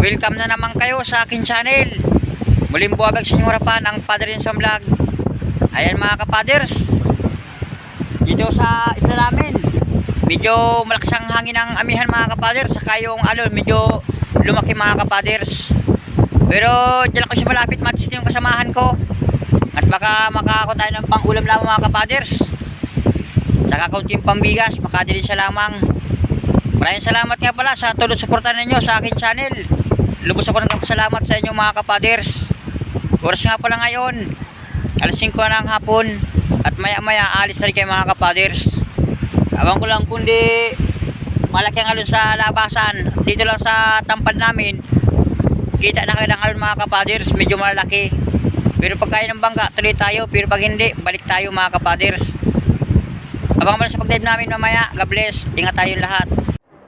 Welcome na naman kayo sa akin channel. Muling buwabag sa inyong harapan ang Padre sa Vlog. Ayan mga kapaders. Dito sa isa namin. Medyo malakas ang hangin ng amihan mga kapaders. Saka yung alon medyo lumaki mga kapaders. Pero dyan ako siya malapit matis na yung kasamahan ko. At baka makako tayo ng pang-ulam lamang mga kapaders. Saka kaunting pambigas, makadilin siya lamang. Maraming salamat nga pala sa tulong suporta ninyo sa akin channel. Lubos ako ng salamat sa inyo mga kapaders. Oras nga pala ngayon, alas 5 na ng hapon at maya maya alis na rin kayo mga kapaders. Abang ko lang kundi malaki ang alon sa labasan. Dito lang sa tampad namin, kita na kayo ng alon mga kapaders, medyo malaki. Pero pag kaya ng bangka, tuloy tayo. Pero pag hindi, balik tayo mga kapaders. Abang mo sa pag-dive namin mamaya. God bless. Ingat tayo lahat.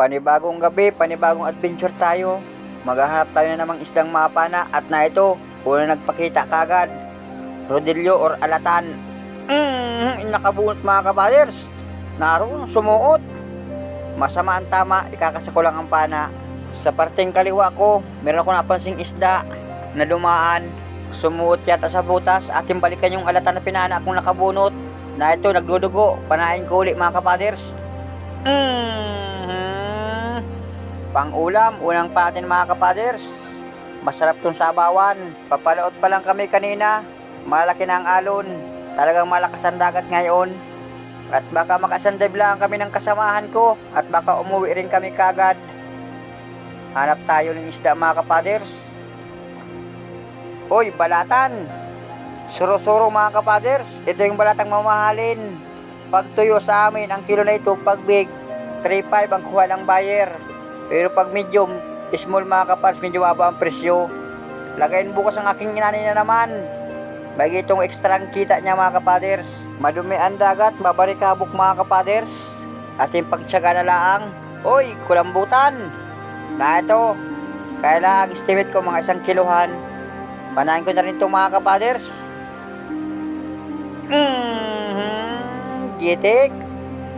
Panibagong gabi, panibagong adventure tayo. Maghahanap tayo na namang isdang mapana at na ito, una nagpakita kagad. Rodelio or alatan. Mm, nakabunot mga kapaders. Naroon, sumuot. Masama ang tama, ikakasako lang ang pana. Sa parteng kaliwa ko, meron ako napansing isda na dumaan. Sumuot yata sa butas, ating balikan yung alatan na pinana akong nakabunot. Na ito, nagdudugo. Panain ko uli mga kapaders. Mm-hmm. Pang-ulam, unang patin mga kapaders. Masarap tong sabawan. Papalaot pa lang kami kanina. Malaki na ang alon. Talagang malakas ang dagat ngayon. At baka makasandive lang kami ng kasamahan ko. At baka umuwi rin kami kagad. Hanap tayo ng isda mga kapaders. Uy, balatan! Suro-suro mga kapaders. Ito yung balatang mamahalin. Pag tuyo sa amin, ang kilo na ito, pag big, 3.5 ang kuha ng buyer. Pero pag medium, small mga kapaders, medyo mababa ang presyo. Lagayin bukas ang aking inanay na naman. Bagi itong extra ang kita niya mga kapaders. Madumi ang dagat, babarikabok mga kapaders. Ating pagtsaga na laang. Uy, kulambutan! Na ito, kailangan estimate ko mga isang kiluhan. Panahin ko na rin itong mga kapaders. Mm-hmm. Gitik.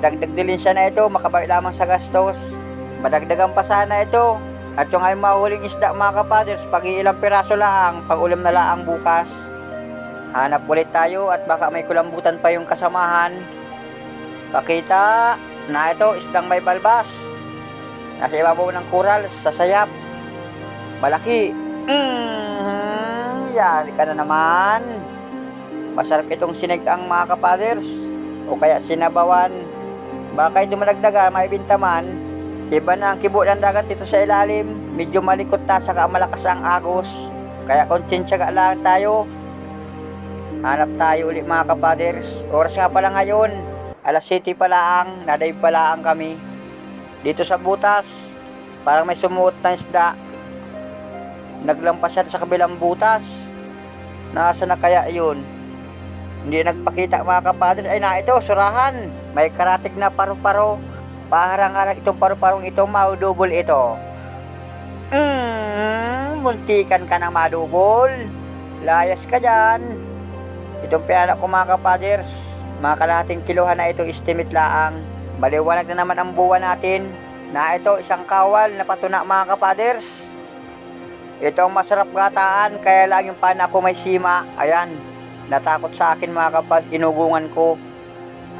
Dagdag din siya na ito, makabay lamang sa gastos. Madagdagan pa sana ito. At yung ay mahuling isda mga kapaders, pag ilang piraso lang, pang ulam na lang bukas. Hanap ulit tayo at baka may kulambutan pa yung kasamahan. Pakita na ito, isdang may balbas. Nasa ibabaw ng kural, sa sayap. Malaki. Mm-hmm. Yan ka na naman. Masarap itong sinigang mga kapaders. O kaya sinabawan. Baka ito malagdagan, may bintaman. Iba na ang kibo ng dagat dito sa ilalim. Medyo malikot na saka malakas ang agos. Kaya kontin tiyaga lang tayo. Hanap tayo ulit mga kapaders. Oras nga pala ngayon. Alas 7 pa lang. Nadive pa lang kami. Dito sa butas. Parang may sumuot na isda. Naglampas siya sa kabilang butas. Nasa na kaya yun? Hindi nagpakita mga kapadres. Ay na ito, surahan. May karatig na paru-paro. Paharang-harang itong paru-parong ito, maudubol ito. Mm, muntikan ka ng madubol. Layas ka dyan. Itong pinana ko mga kapaders. Mga kalahating kiluhan na ito, estimate laang. Maliwanag na naman ang buwan natin. Na ito, isang kawal na patuna mga kapaders. Ito ang masarap gataan, kaya lang yung pana ko may sima. Ayan, natakot sa akin mga kapad, inugungan ko.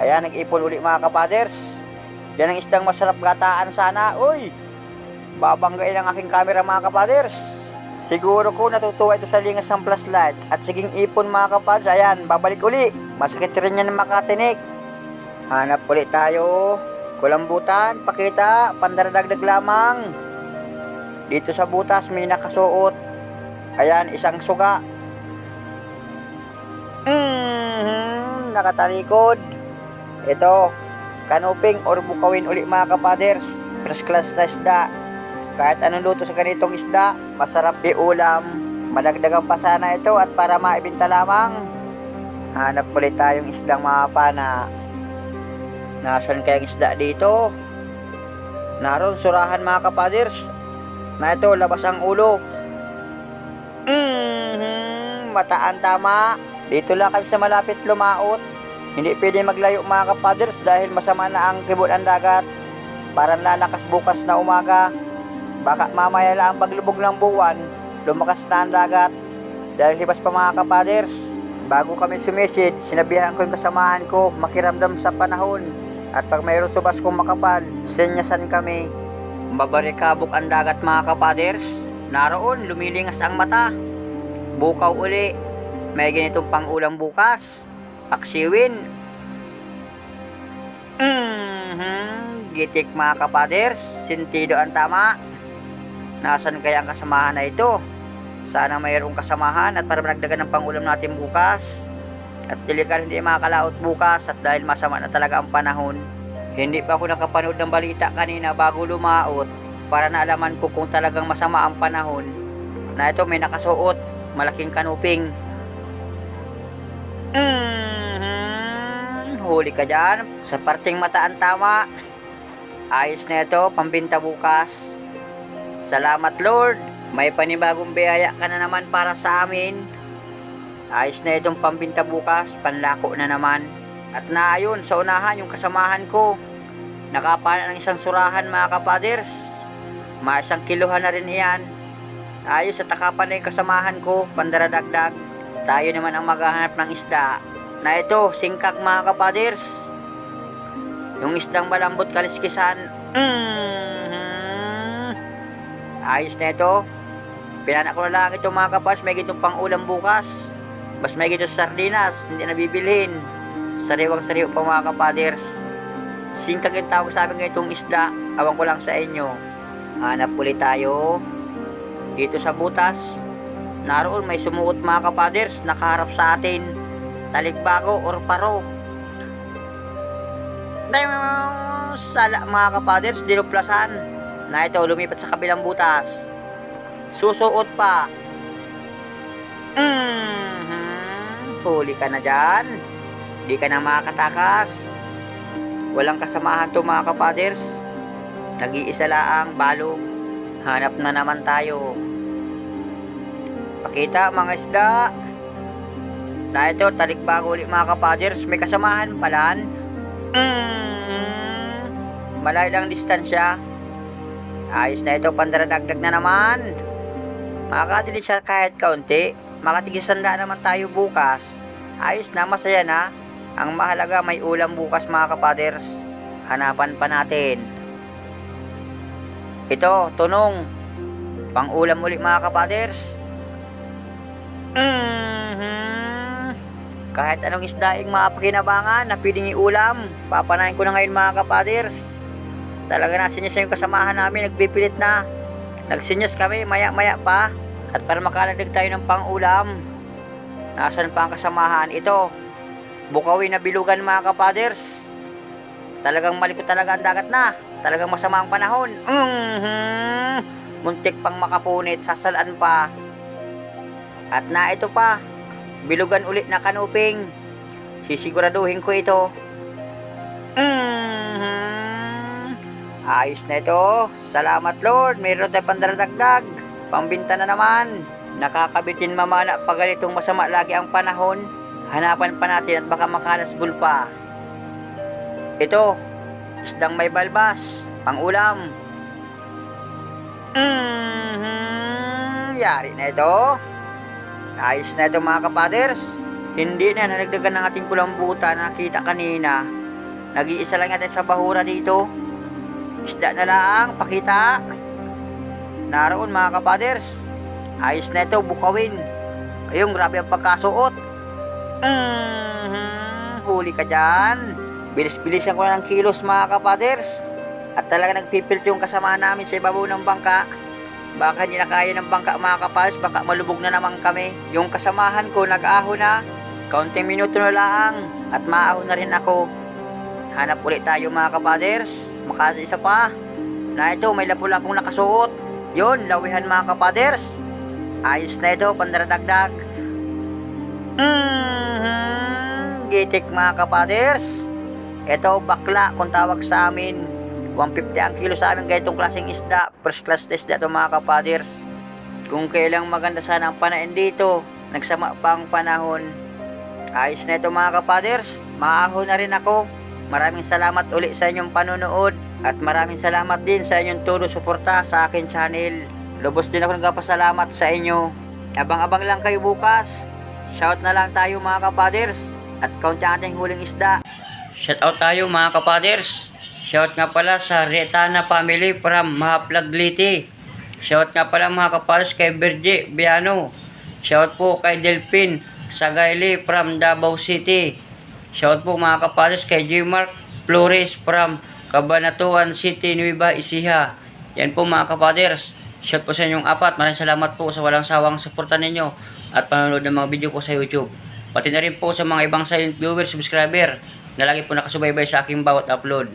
Ayan, nag-ipon uli mga kapaders. Yan ang isdang masarap gataan sana. Uy, babanggain ang aking camera mga kapaders. Siguro ko natutuwa ito sa lingas ng flashlight. At siging ipon mga kapaders, ayan, babalik uli. Masakit rin yan makatinik. Hanap ulit tayo. Kulambutan, pakita, pandaradagdag lamang. Dito sa butas may nakasuot. Ayan, isang suga. Mm-hmm, nakatalikod. Ito, kanuping or bukawin uli mga kapaders. First class na isda. Kahit anong luto sa ganitong isda, masarap iulam. Madagdagan pa sana ito at para maibinta lamang. Hanap ulit tayong isdang mga pana. Nasaan kayang isda dito? Naroon surahan mga kapaders. Na ito, labas ang ulo. Mm-hmm, mataan tama. Dito lang kami sa malapit lumaot. Hindi pwede maglayo mga kapaders dahil masama na ang kibot ang dagat. Parang lalakas bukas na umaga. Baka mamaya lang paglubog ng buwan, lumakas na ang dagat. Dahil libas pa mga kapaders. Bago kami sumisid, sinabihan ko yung kasamahan ko makiramdam sa panahon. At pag mayroon subas kong makapal, senyasan kami. Babarikabok ang dagat mga kapaders. Naroon, lumilingas ang mata. Bukaw uli. May ganitong pangulam bukas. Paksiwin. Mhm. Gitik mga kapaders. Sintido ang tama. Nasaan kaya ang kasamahan na ito? Sana mayroong kasamahan at para managdagan ng pangulam natin bukas. At delikar hindi makakalaot bukas at dahil masama na talaga ang panahon. Hindi pa ako nakapanood ng balita kanina bago lumaot para naalaman ko kung talagang masama ang panahon. Na ito may nakasuot, malaking kanuping. Mhm, huli ka dyan. Sa parting mata ang tama. Ayos na ito, pambinta bukas. Salamat Lord. May panibagong biyaya ka na naman para sa amin. Ayos na itong pambinta bukas, panlako na naman. At naayon sa unahan yung kasamahan ko. Nakapana ng isang surahan mga kapaders. Mga isang kiluhan na rin iyan. Ayos sa takapan na yung kasamahan ko, pandaradagdag. Tayo naman ang maghahanap ng isda. Na ito, singkak mga kapaders. Yung isdang malambot kaliskisan. Mhm. Ayos na ito. Pinanak ko na lang ito mga kapas. May gitong pang ulam bukas. Mas may gitong sardinas. Hindi na bibilhin. Sariwang sariw pa mga kapaders. Singkag yung tawag sa amin ganitong isda. Awan ko lang sa inyo. Hanap ulit tayo. Dito sa butas. Naroon may sumuot mga kapaders. Nakaharap sa atin. Talikbago or paro. Dahil sala mga kapaders. Dinuplasan. Na ito lumipat sa kabilang butas. Susuot pa. Mhm. Huli ka na dyan. Di ka na makakatakas. Walang kasamahan to mga kapaders. Nag-iisa laang balog. Hanap na naman tayo. Pakita mga isda. Na ito, talikbago ulit mga kapaders. May kasamahan palan. Mhm. Malayo lang distansya. Ayos na ito, pandaradagdag na naman. Makakadili siya kahit kaunti. Makatigisanda naman tayo bukas. Ayos na, masaya na. Ang mahalaga may ulam bukas mga kapaders. Hanapan pa natin. Ito, tunong. Pang ulam ulit mga kapaders. Mhm. Kahit anong isdaing mapakinabangan na pwedeng iulam, papanayin ko na ngayon mga kapaders. Talaga na sinyas na yung kasamahan namin, nagpipilit na. Nagsinyas kami, maya-maya pa. At para makalagdag tayo ng pang-ulam, nasan pa ang kasamahan? Ito, bukawin na bilugan mga kapaders. Talagang malikot talaga ang dagat na. Talagang masama ang panahon. Mhm. Muntik pang makapunit, sasalaan pa. At na ito pa, bilugan ulit na kanuping. Sisiguraduhin ko ito. Mhm. Ayos na ito. Salamat Lord. Mayroon tayo pandaradagdag. Pambinta na naman. Nakakabitin mamana pag ganitong masama lagi ang panahon. Hanapan pa natin at baka makalasbul pa. Ito, isdang may balbas, pang ulam. Mhm, yari na ito. Ayos na ito mga kapaders. Hindi na nalagdagan ng ating kulambutan na nakita kanina. Nag-iisa lang natin sa bahura dito. Isda na lang, pakita. Naroon mga kapaders. Ayos na ito, bukawin. Ayun, grabe ang pagkasuot. Mhm, huli ka dyan. Bilis-bilisan ko ng kilos mga kapaders. At talaga nagpipilt yung kasama namin sa ibabaw ng bangka. Baka hindi na kaya ng bangka mga kapaders, baka malubog na naman kami. Yung kasamahan ko nag-aho na. Kaunting minuto na lang at maaho na rin ako. Hanap ulit tayo mga kapaders. Makasa isa pa. Na ito, may lapula akong nakasuot. Yun, lawihan mga kapaders. Ayos na ito, pandaradagdag. Mhm, gitik mga kapaders. Ito, bakla, kung tawag sa amin. 150 ang kilo sa amin ganitong klaseng isda. First class na isda mga kapaders. Kung kailang maganda sana ang panain dito, nagsama pa ang panahon. Ayos na ito mga kapaders. Maaho na rin ako. Maraming salamat uli sa inyong panonood. At maraming salamat din sa inyong todo suporta sa akin channel. Lubos din ako nagpapasalamat sa inyo. Abang-abang lang kayo bukas. Shout na lang tayo mga kapaders. At kaunti ating huling isda. Shout out tayo mga kapaders. Shout nga pala sa Retana family from Mahaplagliti. Shout nga pala mga kapaders kay Virgie Biano. Shout po kay Delphin Sagaili from Davao City. Shout po mga kapaders kay J. Mark Flores from Cabanatuan City, Nueva Ecija. Yan po mga kapaders. Shout po sa inyong apat. Maraming salamat po sa walang sawang suporta ninyo at panonood ng mga video ko sa YouTube. Pati na rin po sa mga ibang silent viewers, subscriber na lagi po nakasubaybay sa aking bawat upload.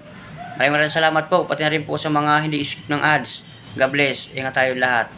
Maraming maraming salamat po. Pati na rin po sa mga hindi skip ng ads. God bless. Ingat tayo lahat.